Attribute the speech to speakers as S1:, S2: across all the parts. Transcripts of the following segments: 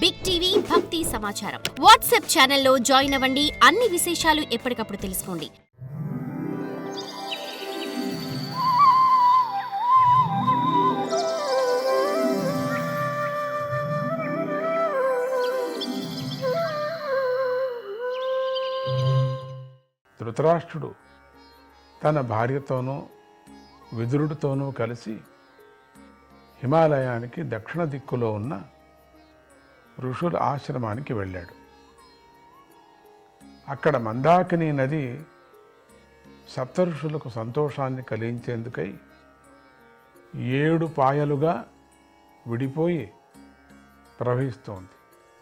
S1: Big TV భక్తి సమాచారం WhatsApp ఛానల్లో జాయిన్ అవ్వండి. అన్ని విశేషాలు ఎప్పటికప్పుడు తెలుసుకోండి.
S2: ధృతరాష్ట్రుడు తన భార్యతోనూ విదురుడితోనూ కలిసి హిమాలయానికి దక్షిణ దిక్కులో ఉన్న ఋషుల ఆశ్రమానికి వెళ్ళాడు. అక్కడ మందాకిని నది సప్త ఋషులకు సంతోషాన్ని కలిగించేందుకై ఏడు పాయలుగా విడిపోయి ప్రవహిస్తోంది.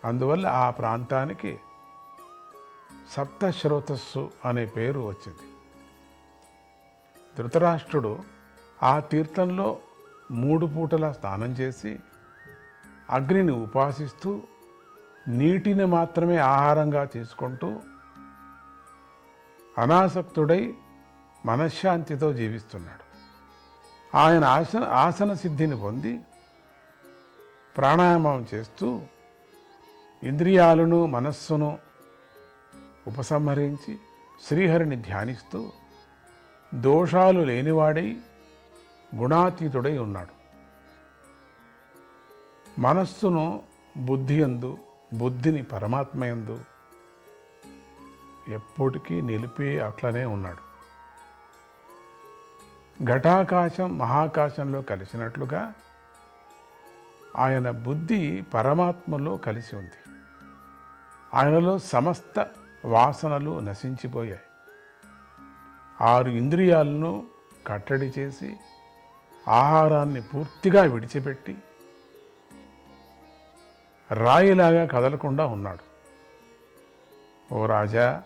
S2: అందువల్ల ఆ ప్రాంతానికి సప్తశ్రోతస్సు అనే పేరు వచ్చింది. ధృతరాష్ట్రుడు ఆ తీర్థంలో మూడు పూటల స్నానం చేసి అగ్నిని ఉపాసిస్తూ నీటిని మాత్రమే ఆహారంగా తీసుకుంటూ అనాసక్తుడై మనశ్శాంతితో జీవిస్తున్నాడు. ఆయన ఆసన ఆసన సిద్ధిని పొంది ప్రాణాయామం చేస్తూ ఇంద్రియాలను మనస్సును ఉపసంహరించి శ్రీహరిని ధ్యానిస్తూ దోషాలు లేనివాడై గుణాతీతుడై ఉన్నాడు. మనస్సును బుద్ధి ఎందు బుద్ధిని పరమాత్మయందు ఎప్పటికీ నిలిపి అట్లనే ఉన్నాడు. ఘటాకాశం మహాకాశంలో కలిసినట్లుగా ఆయన బుద్ధి పరమాత్మలో కలిసి ఉంది. ఆయనలో సమస్త వాసనలు నశించిపోయాయి. ఆరు ఇంద్రియాలను కట్టడి చేసి ఆహారాన్ని పూర్తిగా విడిచిపెట్టి రాయిలాగా కదలకుండా ఉన్నాడు. ఓ రాజా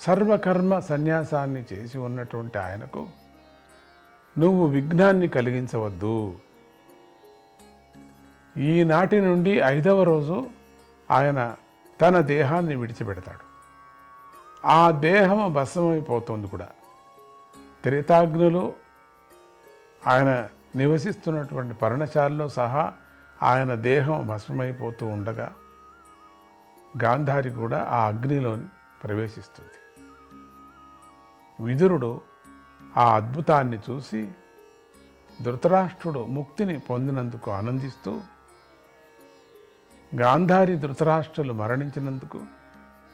S2: సర్వకర్మ సన్యాసాన్ని చేసి ఉన్నటువంటి ఆయనకు నువ్వు విఘ్నాన్ని కలిగించవద్దు. ఈనాటి నుండి ఐదవ రోజు ఆయన తన దేహాన్ని విడిచిపెడతాడు. ఆ దేహం భస్మమైపోతుంది కూడా. త్రేతాగ్నులు ఆయన నివసిస్తున్నటువంటి పర్ణశాలలో సహా ఆయన దేహం భస్మమైపోతూ ఉండగా గాంధారి కూడా ఆ అగ్నిలో ప్రవేశిస్తుంది. విదురుడు ఆ అద్భుతాన్ని చూసి ధృతరాష్ట్రుడు ముక్తిని పొందినందుకు ఆనందిస్తూ గాంధారి ధృతరాష్ట్రులు మరణించినందుకు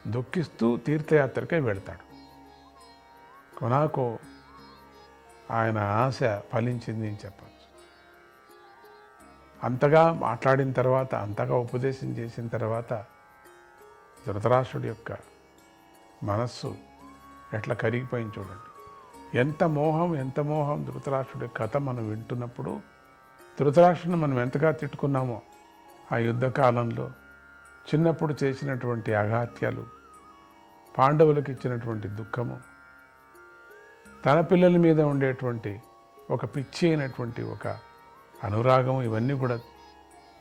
S2: దుఃఖిస్తూ తీర్థయాత్రకై వెళ్తాడు. కొనాకో ఆయన ఆశ ఫలించింది అని చెప్పాలి. అంతగా మాట్లాడిన తర్వాత అంతగా ఉపదేశం చేసిన తర్వాత ధృతరాష్ట్రుడి యొక్క మనస్సు ఎట్లా కరిగిపోయింది చూడండి. ఎంత మోహం ఎంత మోహం ధృతరాష్ట్రుడి కథ మనం వింటున్నప్పుడు ధృతరాష్ట్రుని మనం ఎంతగా తిట్టుకున్నామో ఆ యుద్ధకాలంలో చిన్నప్పుడు చేసినటువంటి అఘాత్యాలు పాండవులకు ఇచ్చినటువంటి దుఃఖము తన పిల్లల మీద ఉండేటువంటి ఒక పిచ్చి అయినటువంటి ఒక అనురాగం ఇవన్నీ కూడా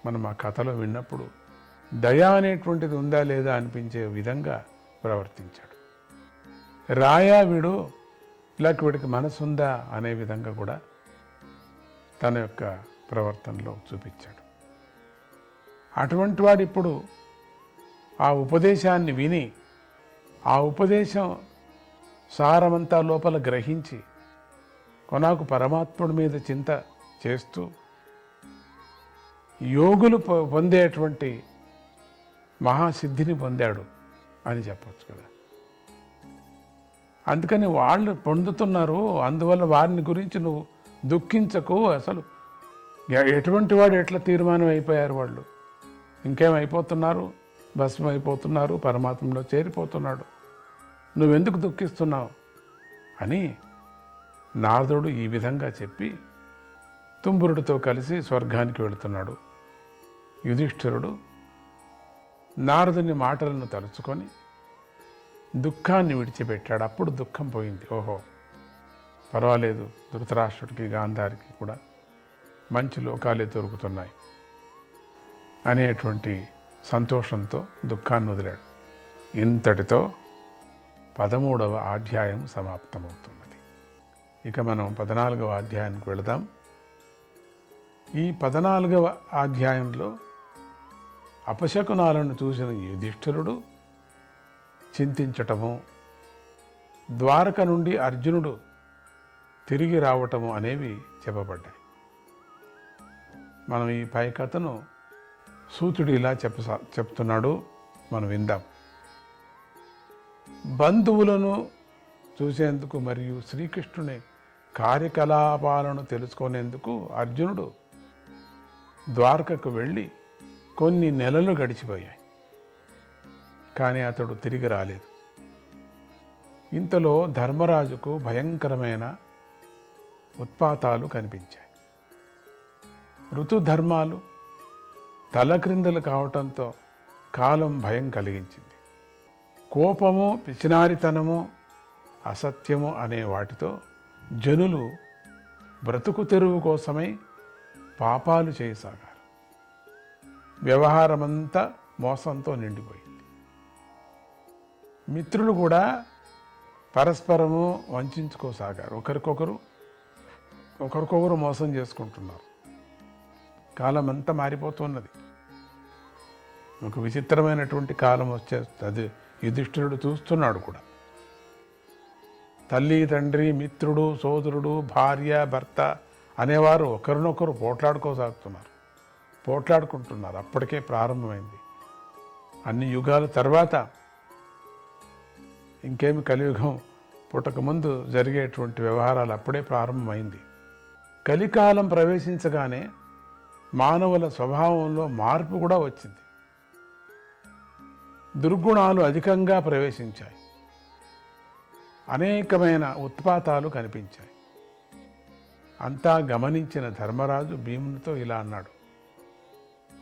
S2: మనం ఆ కథలో విన్నప్పుడు దయ అనేటువంటిది ఉందా లేదా అనిపించే విధంగా ప్రవర్తించాడు. రాయా వీడు ఇలాంటి వీడికి మనసు ఉందా అనే విధంగా కూడా తన యొక్క ప్రవర్తనలో చూపించాడు. అటువంటి వాడు ఇప్పుడు ఆ ఉపదేశాన్ని విని ఆ ఉపదేశం సారమంతా లోపల గ్రహించి కొనాకు పరమాత్ముడి మీద చింత చేస్తూ యోగులు పొ- పొందేటువంటి మహాసిద్ధిని పొందాడు అని చెప్పచ్చు కదా. అందుకని వాళ్ళు పొందుతున్నారు అందువల్ల వారిని గురించి నువ్వు దుఃఖించకు అసలు. ఎటువంటి వాడు ఎట్లా తీర్మానం అయిపోయారు వాళ్ళు? ఇంకేమైపోతున్నారు భస్మం అయిపోతున్నారు పరమాత్మలో చేరిపోతున్నాడు. నువ్వెందుకు దుఃఖిస్తున్నావు? అని నారదుడు ఈ విధంగా చెప్పి తుంబురుడితో కలిసి స్వర్గానికి వెళుతున్నాడు. యుధిష్ఠిరుడు నారదుని మాటలను తలుచుకొని దుఃఖాన్ని విడిచిపెట్టాడు. అప్పుడు దుఃఖం పోయింది. ఓహో పర్వాలేదు. ధృతరాష్ట్రుడికి గాంధారికి కూడా మంచి లోకాలే దొరుకుతున్నాయి అనేటువంటి సంతోషంతో దుఃఖాన్ని వదిలాడు. ఇంతటితో పదమూడవ అధ్యాయం సమాప్తమవుతున్నది. ఇక మనం పద్నాలుగవ అధ్యాయానికి వెళదాం. ఈ పద్నాలుగవ అధ్యాయంలో అపశకునాలను చూసిన యుధిష్ఠిరుడు చింతించటము ద్వారక నుండి అర్జునుడు తిరిగి రావటము అనేవి చెప్పబడ్డాయి. మనం ఈ పై కథను సూతుడు ఇలా చెప్ప చెప్తున్నాడు మనం విందాం. బంధువులను చూసేందుకు మరియు శ్రీకృష్ణుని కార్యకలాపాలను తెలుసుకునేందుకు అర్జునుడు ద్వారకకు వెళ్ళి కొన్ని నెలలు గడిచిపోయాయి. కానీ అతడు తిరిగి రాలేదు. ఇంతలో ధర్మరాజుకు భయంకరమైన ఉత్పాతాలు కనిపించాయి. ఋతుధర్మాలు తలక్రిందలు కావటంతో కాలం భయం కలిగించింది. కోపము పిచినారితనము అసత్యము అనే వాటితో జనులు బ్రతుకు తెరువు కోసమై పాపాలు చేయసాగారు. వ్యవహారమంతా మోసంతో నిండిపోయింది. మిత్రులు కూడా పరస్పరము వంచుకోసాగారు ఒకరికొకరు ఒకరికొకరు మోసం చేసుకుంటున్నారు. కాలం అంతా మారిపోతున్నది. ఒక విచిత్రమైనటువంటి కాలం వచ్చే అది యుధిష్ఠిరుడు చూస్తున్నాడు కూడా. తల్లి తండ్రి మిత్రుడు సోదరుడు భార్య భర్త అనేవారు ఒకరినొకరు పోట్లాడుకోసాగుతున్నారు. పోట్లాడుకుంటున్నారు. అప్పటికే ప్రారంభమైంది. అన్ని యుగాల తర్వాత ఇంకేమి కలియుగం పుట్టకముందు జరిగేటువంటి వ్యవహారాలు అప్పుడే ప్రారంభమైంది. కలికాలం ప్రవేశించగానే మానవుల స్వభావంలో మార్పు కూడా వచ్చింది. దుర్గుణాలు అధికంగా ప్రవేశించాయి. అనేకమైన ఉత్పాతాలు కనిపించాయి. అంతా గమనించిన ధర్మరాజు భీమునితో ఇలా అన్నాడు.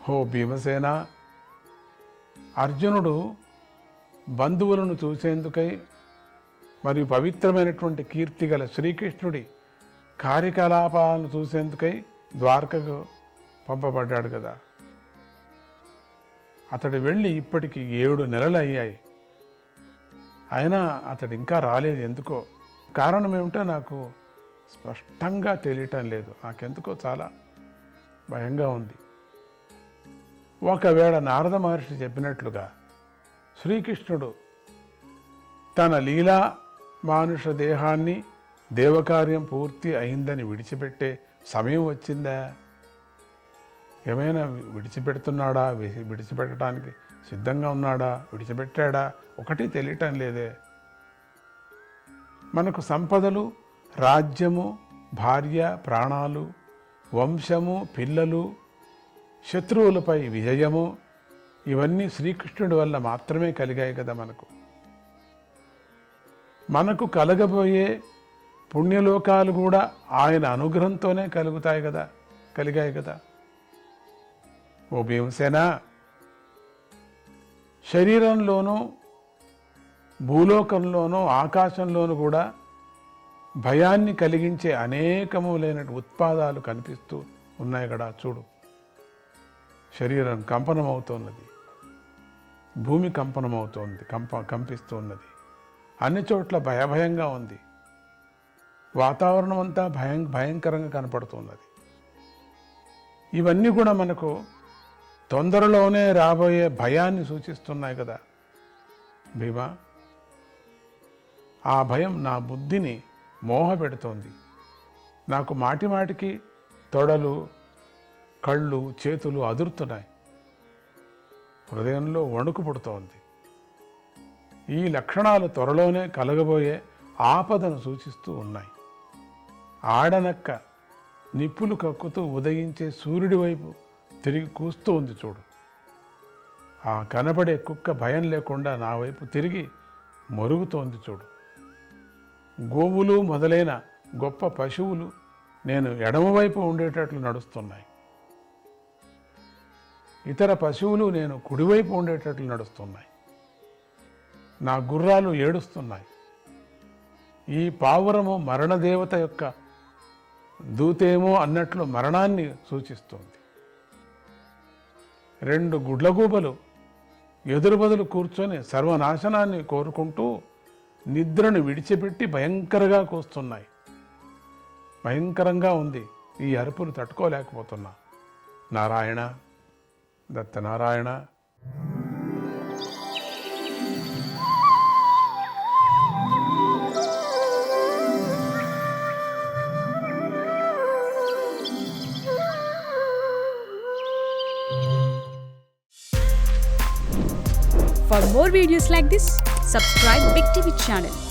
S2: హో భీమసేన అర్జునుడు బంధువులను చూసేందుకై మరియు పవిత్రమైనటువంటి కీర్తి గల శ్రీకృష్ణుడి కార్యకలాపాలను చూసేందుకై ద్వారకకు పంపబడ్డాడు కదా. అతడు వెళ్ళి ఇప్పటికి ఏడు నెలలు అయ్యాయి. అయినా అతడు ఇంకా రాలేదు ఎందుకో. కారణం ఏమిటో నాకు స్పష్టంగా తెలియటం లేదు. నాకెందుకో చాలా భయంగా ఉంది. ఒకవేళ నారద మహర్షి చెప్పినట్లుగా శ్రీకృష్ణుడు తన లీలా మానుష దేహాన్ని దేవకార్యం పూర్తి అయిందని విడిచిపెట్టే సమయం వచ్చిందా? ఏమైనా విడిచిపెడుతున్నాడా? విడిచిపెట్టడానికి సిద్ధంగా ఉన్నాడా? విడిచిపెట్టాడా? ఒకటి తెలియటం లేదే. మనకు సంపదలు రాజ్యము భార్య ప్రాణాలు వంశము పిల్లలు శత్రువులపై విజయము ఇవన్నీ శ్రీకృష్ణుడి వల్ల మాత్రమే కలిగాయి కదా మనకు. మనకు కలగబోయే పుణ్యలోకాలు కూడా ఆయన అనుగ్రహంతోనే కలుగుతాయి కదా కలిగాయి కదా. ఓ భీమసేన శరీరంలోనూ భూలోకంలోనూ ఆకాశంలోనూ కూడా భయాన్ని కలిగించే అనేకములైన ఉత్పాదాలు కనిపిస్తూ ఉన్నాయి కదా చూడు. శరీరం కంపనమవుతున్నది. భూమి కంపనమవుతోంది కంప కంపిస్తున్నది. అన్ని చోట్ల భయభయంగా ఉంది. వాతావరణం అంతా భయం భయంకరంగా కనపడుతున్నది. ఇవన్నీ కూడా మనకు తొందరలోనే రాబోయే భయాన్ని సూచిస్తున్నాయి కదా. భీమా ఆ భయం నా బుద్ధిని మోహపెడుతోంది. నాకు మాటి మాటికి తొడలు కళ్ళు చేతులు అదురుతున్నాయి. హృదయంలో వణుకు పుడుతోంది. ఈ లక్షణాలు త్వరలోనే కలగబోయే ఆపదను సూచిస్తూ ఉన్నాయి. ఆడనక్క నిప్పులు కక్కుతూ ఉదయించే సూర్యుడి వైపు తిరిగి కూస్తూ ఉంది చూడు. ఆ కనబడే కుక్క భయం లేకుండా నా వైపు తిరిగి మరుగుతోంది చూడు. గోవులు మొదలైన గొప్ప పశువులు నేను ఎడమవైపు ఉండేటట్లు నడుస్తున్నాయి. ఇతర పశువులు నేను కుడివైపు ఉండేటట్లు నడుస్తున్నాయి. నా గుర్రాలు ఏడుస్తున్నాయి. ఈ పావురము మరణదేవత యొక్క దూతేమో అన్నట్లు మరణాన్ని సూచిస్తుంది. రెండు గుడ్లగూబలు ఎదురు బదులు కూర్చొని సర్వనాశనాన్ని కోరుకుంటూ నిద్రను విడిచిపెట్టి భయంకరంగా కూస్తున్నాయి. భయంకరంగా ఉంది. ఈ అరుపులు తట్టుకోలేకపోతున్నా. Narayana ದತ್ತನಾರಾಯಣ
S3: For more videos like this, subscribe Big TV channel.